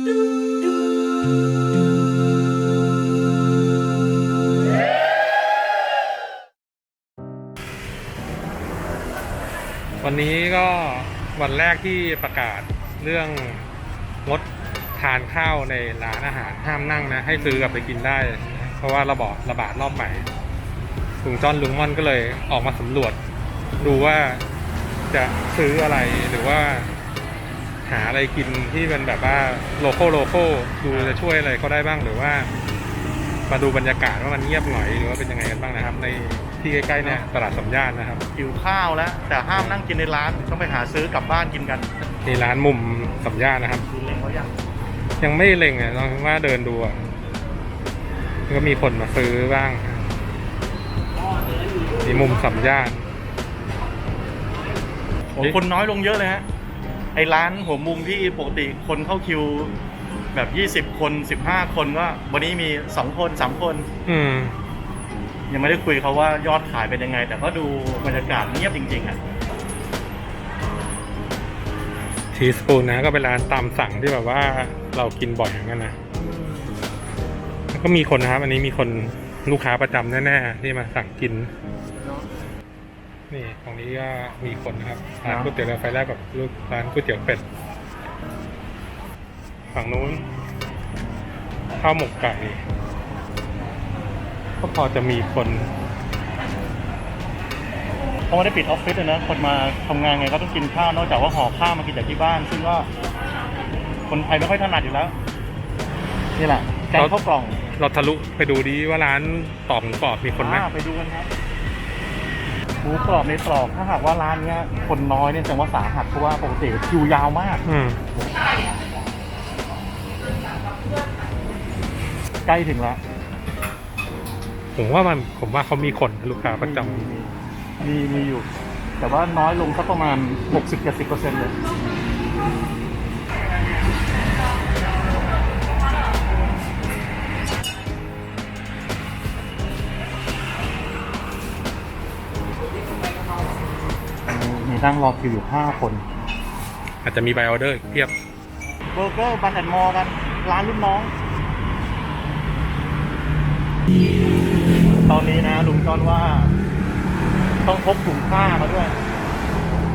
วันนี้ก็วันแรกที่ประกาศเรื่องงดทานข้าวในร้านอาหารห้ามนั่งนะ ให้ซื้อกลับไปกินได้ เพราะว่าระบาดระบาดรอบใหม่ลุงจอนลุงม่อนก็เลยออกมาสำรวจ ดูว่าจะซื้ออะไรหรือว่า หาอะไรกินที่เป็นแบบว่าโลโก้โลโก้ดูจะช่วยอะไรเขาได้บ้างหรือว่า มาดูบรรยากาศว่ามันเงียบหน่อยหรือว่าเป็นยังไงกันบ้างนะครับ ในที่ใกล้ๆเนี่ยตลาดสมญาตินะครับหิวข้าวแล้ว แต่ห้ามนั่งกินในร้านต้องไปหาซื้อกลับบ้านกินกันนี่ร้านมุมสมญาตินะครับดูเล็งเขาอย่างยังไม่เล็งอะลองว่าเดินดูอะก็มีคนมาซื้อบ้างมีมุมสมญาติโอ้คนน้อยลงเยอะเลยฮะ ไอ้ร้านหัวมุมที่ปกติคนเข้าคิว แบบ 20 คน 15 คนก็วันนี้มี 2 คน 3 คน อืม ยังไม่ได้คุยเขาว่ายอดขายเป็นยังไง แต่ก็ดูบรรยากาศเงียบจริง ๆอะทีสปูนนะก็เป็นร้านตามสั่งที่แบบว่าเรากินบ่อยเหมือนกันนะแล้วก็มีคนนะครับ อันนี้มีคนลูกค้าประจำแน่ๆที่มาสั่งกิน นี่ตรงนี้ก็มีคนนะครับร้านก๋วยเตี๋ยวเรือไฟแรกกับลูกร้านก๋วยเตี๋ยวเป็ด ฝั่งนู้นข้าวหมกไก่ก็พอจะมีคนเพราะว่าได้ปิดออฟฟิศเลยนะคนมาทำงานไงก็ต้องกินข้าวนอกจากว่าห่อข้าวมากินจากที่บ้าน ซึ่งก็คนไทยไม่ค่อยถนัดอยู่แล้ว นี่แหละแกงข้าวกล่อง เราทะลุไปดูดีว่าร้านตอบหมูกรอบมีคนไหมอ่าไปดูกันครับ หมูกรอบในตรอกถ้าหากว่าร้านเนี้ยคนน้อยเนี่ยแสดงว่าสาหัสเพราะว่าปกติคิวยาวมาก อืมใกล้ถึงแล้วผมว่ามันผมว่าเขามีคนลูกค้าประจำมีมีมีอยู่ แต่ว่าน้อยลงสักประมาณ 60-70%เลย นั่งรอคิวอยู่5คน อาจจะมีไบออเดอร์อีกเพียบเบอร์เกอร์บันแอนมอกัน ร้านรุ่นน้อง ตอนนี้นะลุงจอนว่า ต้องพกถุงผ้ามาด้วย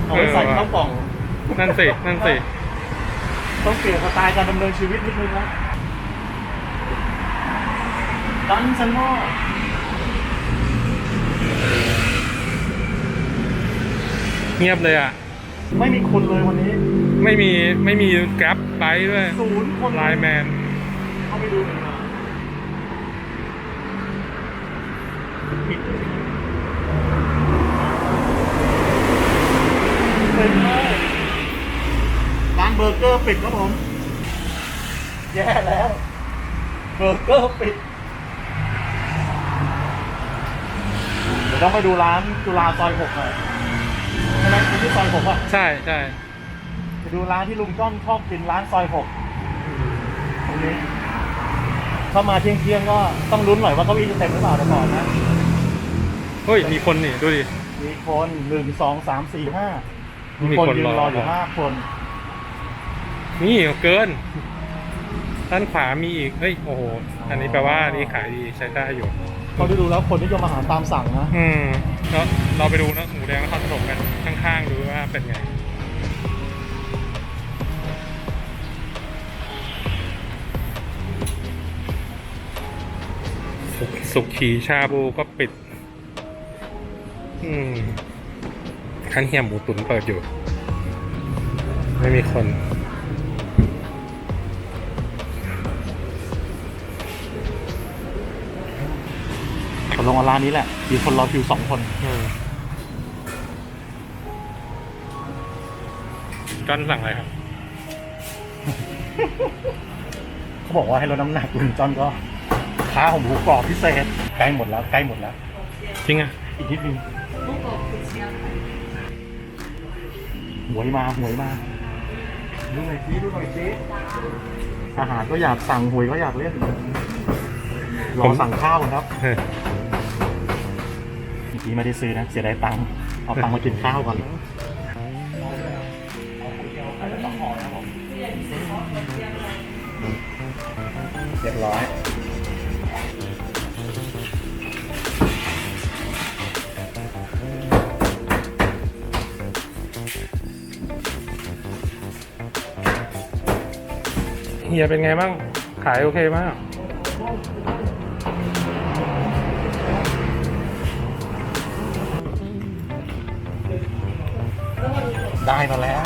เอาไว้ใส่เออว่ะข้าวกล่อง นั่นสิ นั่นสิ ต้องเปลี่ยนสไตล์การดำเนินชีวิตนิดนึงนะดันซันนอ เงียบเลยอะ ไม่มีคนเลยวันนี้ ไม่มีไม่มีแกร็บไบด้วยศูนย์คนไลน์แมนเข้าไปดูหน่อยนะปิดเต็มเลยร้านเบอร์เกอร์ปิดครับผม แย่แล้ว เบอร์เกอร์ปิด เดี๋ยวต้องไปดูร้านจุฬาซอยหกหน่อย ใช่ไหมคุณที่ซอยหกอะใช่ใช่ไปดูร้านที่ลุงจ้อนชอบกินร้านซอยหกตรงนี้เข้ามาเที่ยงเที่ยงๆก็ต้องลุ้นหน่อยว่าเก้าอี้จะเต็มหรือเปล่าเดี๋ยวก่อนนะ เฮ้ยมีคนนี่ดูดิ มีคนหนึ่งสองสามสี่ห้ามีมีคนคนยืนรอรออยู่ห้าคน นี่เกินด้านขวามีอีก เฮ้ย โอ้โห อันนี้แปลว่าอันนี้ขายดีใช้ได้อยู่ เขาได้ดูแล้วคนที่จะมาหารตามสั่งนะอืมแล้วเราไปดูนะหมูแดงนครปฐมกันข้างๆดูว่าเป็นไงสุขีชาบูก็ปิด อืมขั้นเฮียมหมูตุ๋นเปิดอยู่ ไม่มีคน ลงมาร้านนี้แหละ มีคนรอคิวสองคนอืมจอนสั่งอะไรครับ เขาบอกว่าให้ลดน้ำหนักลุงจอนก็ค้าของหมูกรอบพิเศษใกล้หมดแล้วใกล้หมดแล้ว จริงอะ อีกนิดนึงหวยมาหวยมาดูหน่อยสิดูหน่อยสิอาหารก็อยากสั่งหวยก็อยากเล่นรอสั่งข้าวก่อนครับ เออเมื่อกี้ไม่ได้ซื้อนะ เสียดายตังค์เอาตังค์มากินข้าวก่อนเรียบร้อยเฮียเป็นไงบ้าง ขายโอเคมาก ได้มาแล้ว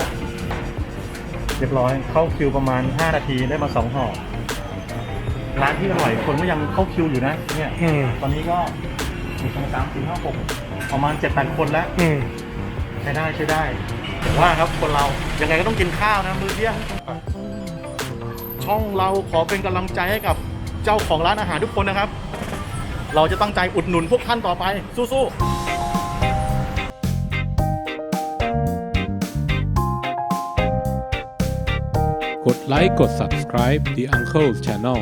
เรียบร้อยเข้าคิวประมาณ 5 นาทีได้มา 2ห่อร้านที่อร่อยคนก็ยังเข้าคิวอยู่นะเนี่ยอืมตอนนี้ก็มีสองสามสี่ห้าหกประมาณเจ็ดแปดคนแล้ว อืมใช้ได้ใช้ได้แต่ว่าครับคนเรายังไงก็ต้องกินข้าวนะมือเที่ยงช่องเราขอเป็นกำลังใจให้กับเจ้าของร้านอาหารทุกคนนะครับ เราจะตั้งใจอุดหนุนพวกท่านต่อไปสู้ๆ ดไลค์ กด subscribe The Uncle's Channel